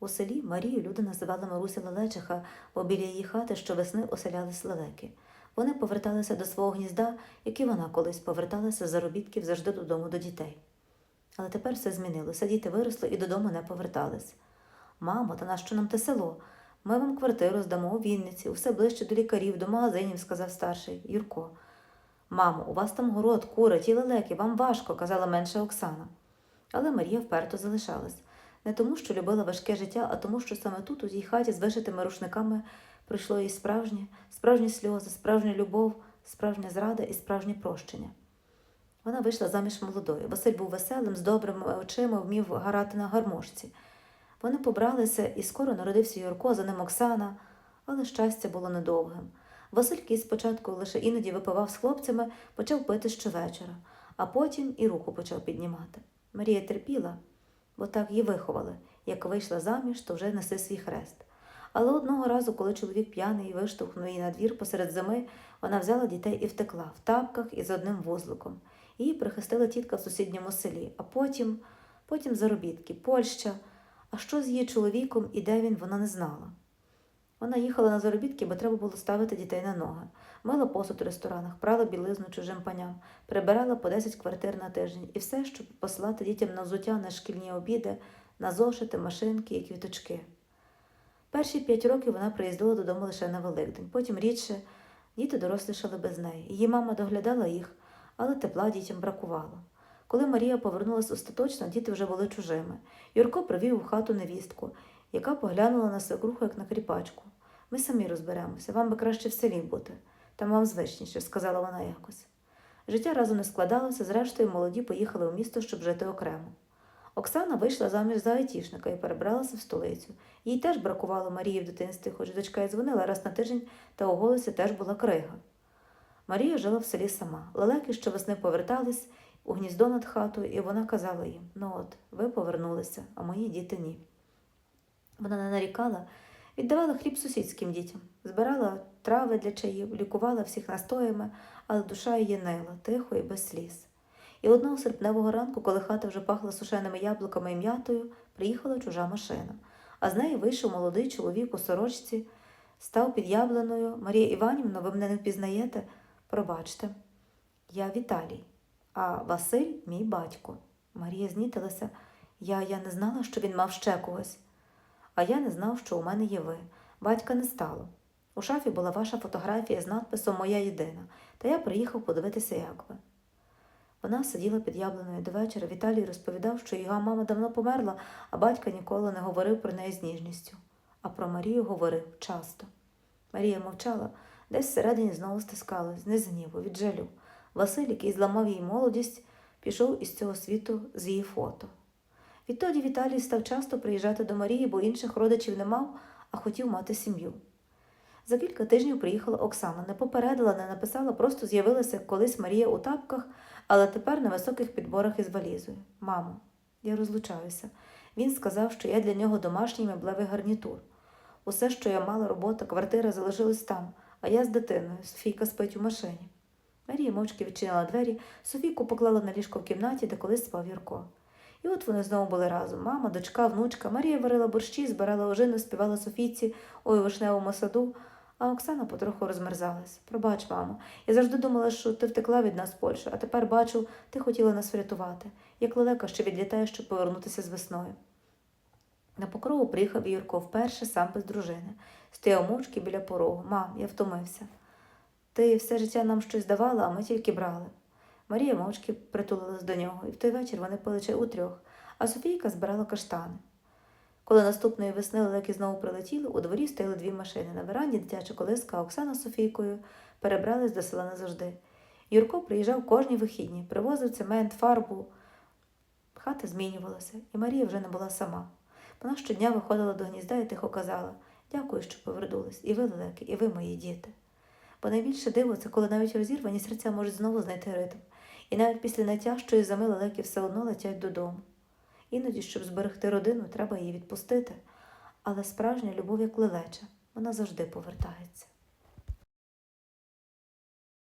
У селі Марію люди називали Маруся Лелечиха, бо біля її хати щовесни оселялись лелеки. Вони поверталися до свого гнізда, як і вона колись поверталася з заробітків завжди додому до дітей. Але тепер все змінилося, діти виросли і додому не повертались. Мамо, та нащо нам те село? Ми вам квартиру здамо у Вінниці, все ближче до лікарів, до магазинів, сказав старший Юрко. Мамо, у вас там город, кури, ті лелеки, вам важко, казала менша Оксана. Але Марія вперто залишалась. Не тому, що любила важке життя, а тому, що саме тут, у тій хаті з вишитими рушниками, прийшло їй справжнє, справжні сльози, справжня любов, справжня зрада і справжнє прощення. Вона вийшла заміж молодою. Василь був веселим, з добрими очима, вмів гарати на гармошці. Вони побралися, і скоро народився Юрко, за ним Оксана, але щастя було недовгим. Василь, який спочатку лише іноді випивав з хлопцями, почав пити щовечора, а потім і руку почав піднімати. Марія терпіла, бо так її виховали. Як вийшла заміж, то вже неси свій хрест. Але одного разу, коли чоловік п'яний виштовхнув її на двір посеред зими, вона взяла дітей і втекла в тапках і з одним вузликом. Її прихистила тітка в сусідньому селі, а потім, потім заробітки, Польща. А що з її чоловіком і де він, вона не знала. Вона їхала на заробітки, бо треба було ставити дітей на ноги. Мила посуд у ресторанах, прала білизну чужим паням, прибирала по 10 квартир на тиждень і все, щоб посилати дітям на взуття на шкільні обіди, на зошити, машинки і квіточки. Перші п'ять років вона приїздила додому лише на Великдень, потім рідше діти дорослішали без неї. Її мама доглядала їх, але тепла дітям бракувало. Коли Марія повернулася остаточно, діти вже були чужими. Юрко привів у хату невістку, яка поглянула на свекруху, як на кріпачку. Ми самі розберемося, вам би краще в селі бути. Там вам звичніше, сказала вона якось. Життя разом не складалося, зрештою, молоді поїхали у місто, щоб жити окремо. Оксана вийшла заміж за айтішника і перебралася в столицю. Їй теж бракувало Марії в дитинстві, хоч дочка й дзвонила раз на тиждень, та у голосі теж була крига. Марія жила в селі сама. Лелеки щовесни повертались у гніздо над хатою, і вона казала їм: ну от, ви повернулися, а мої діти ні. Вона не нарікала, віддавала хліб сусідським дітям, збирала трави для чаїв, лікувала всіх настоями, але душа її нила, тихо і без сліз. І одного серпневого ранку, коли хата вже пахла сушеними яблуками і м'ятою, приїхала чужа машина, а з неї вийшов молодий чоловік у сорочці, став під яблуною. Марія Іванівна, ви мене не впізнаєте? Пробачте, я Віталій, а Василь мій батько. Марія знітилася. Я, я не знала, що він мав ще когось. А я не знав, що у мене є ви. Батька не стало. У шафі була ваша фотографія з надписом Моя єдина, та я приїхав подивитися, як ви. Вона сиділа під яблуною до вечора. Віталій розповідав, що його мама давно померла, а батько ніколи не говорив про неї з ніжністю. А про Марію говорив часто. Марія мовчала, десь всередині знову стискалась, не з гніву, від жалю. Василь, який зламав її молодість, пішов із цього світу з її фото. Відтоді Віталій став часто приїжджати до Марії, бо інших родичів не мав, а хотів мати сім'ю. За кілька тижнів приїхала Оксана, не попередила, не написала, просто з'явилася колись Марія у тапках, але тепер на високих підборах із валізою. Мамо, я розлучаюся. Він сказав, що я для нього домашній меблевий гарнітур. Усе, що я мала, робота, квартира залишилась там, а я з дитиною, Софійка спить у машині. Марія мовчки відчинила двері, Софійку поклала на ліжко в кімнаті, де колись спав Юрко. І от вони знову були разом. Мама, дочка, внучка. Марія варила борщі, збирала ожину, співала Софійці у вишневому саду, а Оксана потроху розмерзалась. Пробач, мамо, я завжди думала, що ти втекла від нас з Польщі, а тепер бачу, ти хотіла нас врятувати, як лелека, що відлітає, щоб повернутися з весною. На покрову приїхав Юрко вперше сам без дружини. Стояв мовчки біля порогу. Мам, я втомився. Ти все життя нам щось давала, а ми тільки брали. Марія мовчки притулилась до нього, і в той вечір вони пили чай утрьох, а Софійка збирала каштани. Коли наступної весни лелеки знову прилетіли, у дворі стояли дві машини. На веранді дитяча колиска, Оксана з Софійкою перебрались до села назавжди. Юрко приїжджав кожні вихідні, привозив цемент, фарбу. Хата змінювалася, і Марія вже не була сама. Вона щодня виходила до гнізда і тихо казала Дякую, що повернулись, і ви, лелеки, і ви, мої діти. Бо найбільше диво це, коли навіть розірвані серця можуть знову знайти ритм, і навіть після найтяжчої зими лелеки все одно летять додому. Іноді, щоб зберегти родину, треба її відпустити, але справжня любов, як лелеча, вона завжди повертається.